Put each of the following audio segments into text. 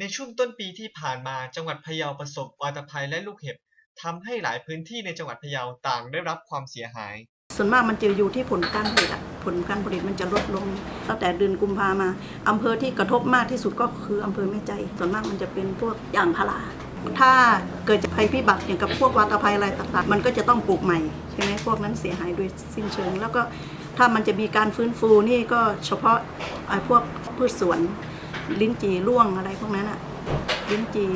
ในช่วงต้นปีที่ผ่านมาจังหวัดพะเยาประสบวาตภัยและลูกเห็บทำให้หลายพื้นที่ในจังหวัดพะเยาต่างได้รับความเสียหาย ส่วนมากมันจะอยู่ที่ผลการผลิตอะผลการผลิตมันจะลดลงตั้งแต่เดือนกุมภามาอำเภอที่กระทบมากที่สุดก็คืออำเภอแม่ใจ ส่วนมากมันจะเป็นพวกยางพาราถ้าเกิดภัยพิบัติอย่างกับพวกวาตภัยอะไรต่างๆ มันก็จะต้องปลูกใหม่ใช่ไหมพวกนั้นเสียหายโดยสิ้นเชิง แล้วก็ถ้ามันจะมีการฟื้นฟูนี่ก็เฉพาะไอ้พวกพืชสวน ลิ้นจี่ร่วงอะไรพวกนั้นอะลิ้นจี่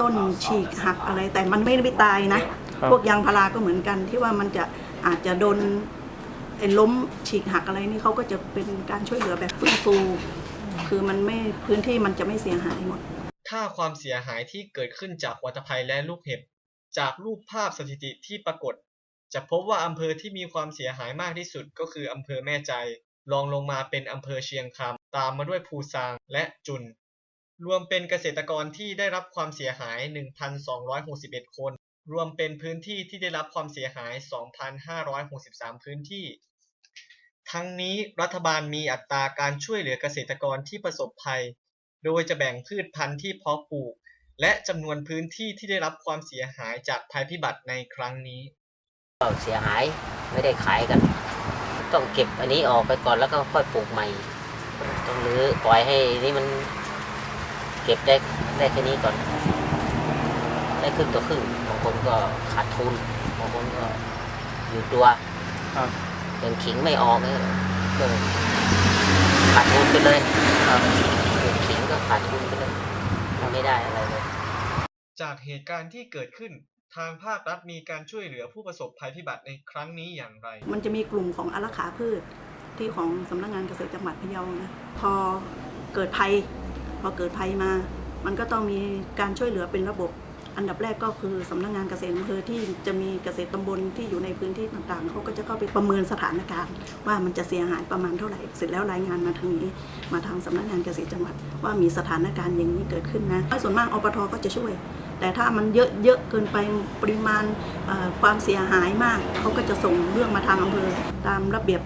ต้นฉีกหักอะไร แต่มันไม่ได้ตายนะ ครับ พวกยางพาราก็เหมือนกันที่ว่ามันจะอาจจะโดนไอ้ล้มฉีกหักอะไรนี่เขาก็จะเป็นการช่วยเหลือแบบฟื้นฟู คือมันไม่พื้นที่มันจะไม่เสียหายหมด ค่าความเสียหายที่เกิดขึ้นจากวัตภัยและลูกเห็บ จากรูปภาพสถิติที่ปรากฏ จะพบว่าอำเภอที่มีความเสียหายมากที่สุดก็คืออำเภอแม่ใจรองลงมาเป็นอำเภอเชียงคำ ตามมาด้วยภูซางและจุน รวมเป็นเกษตรกรที่ได้รับความเสียหาย 1,261 คน รวมเป็นพื้นที่ที่ได้รับความเสียหาย 2,563 พื้นที่ ทั้งนี้รัฐบาลมีอัตราการช่วยเหลือเกษตรกรที่ประสบภัย โดยจะแบ่งพืชพันธุ์ที่เพาะปลูก และจำนวนพื้นที่ที่ได้รับความเสียหายจากภัยพิบัติในครั้งนี้เสียหายไม่ได้ขายกัน ต้องเก็บอันนี้ออกไปก่อนแล้วก็ค่อยปลูกใหม่ ต้องรื้อปล่อยให้นี่มันเก็บได้ได้แค่นี้ก่อน ได้ครึ่งต่อครึ่งบางคนก็ขาดทุนบางคนก็อยู่ตัวครับยังขิงไม่ออกเนี่ยก็ขาดทุนไปเลยครับยังขิงก็ขาดทุนไปเลยไม่ได้อะไรเลย จากเหตุการณ์ที่เกิดขึ้นทางภาครัฐมีการช่วยเหลือผู้ประสบภัยพิบัติในครั้งนี้อย่างไร มันจะมีกลุ่มของอารักขาพืช ที่ของสำนักงานเกษตรจังหวัดพะเยานะพอเกิดภัย พอเกิดภัยมา มันก็ต้องมีการช่วยเหลือเป็นระบบ อันดับแรกก็คือสำนักงานเกษตรอำเภอที่จะมีเกษตรตำบลที่อยู่ในพื้นที่ต่างๆเขาก็จะเข้าไปประเมินสถานการณ์ ว่ามันจะเสียหายประมาณเท่าไหร่เสร็จแล้วรายงานมาทางนี้ มาทางสำนักงานเกษตรจังหวัด ว่ามีสถานการณ์อย่างนี้เกิดขึ้นนะส่วนมากอปทก็จะช่วยแต่ถ้ามันเยอะเยอะเกินไปปริมาณความเสียหายมาก เขาก็จะส่งเรื่องมาทางอำเภอตามระเบียบ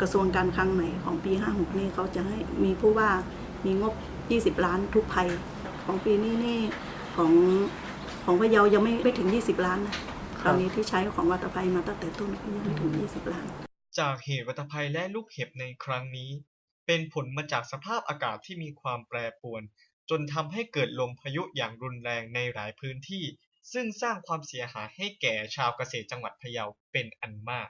กระทรวงการคลังใหม่ของปี 56 นี่เขาจะให้มีผู้ว่ามีงบ 20 ล้านทุกภัย ของปีนี้นี่ของของพะเยายังไม่ไม่ถึง 20 ล้านนะตอนนี้ที่ใช้ของวัตภัยมาตั้งแต่ต้นก็ยังไม่ถึง 20 ล้าน จากเหตุวัตภัยและลูกเห็บในครั้งนี้ เป็นผลมาจากสภาพอากาศที่มีความแปรปรวน จนทำให้เกิดลมพายุอย่างรุนแรงในหลายพื้นที่ ซึ่งสร้างความเสียหายให้แก่ชาวเกษตรจังหวัดพะเยาเป็นอันมาก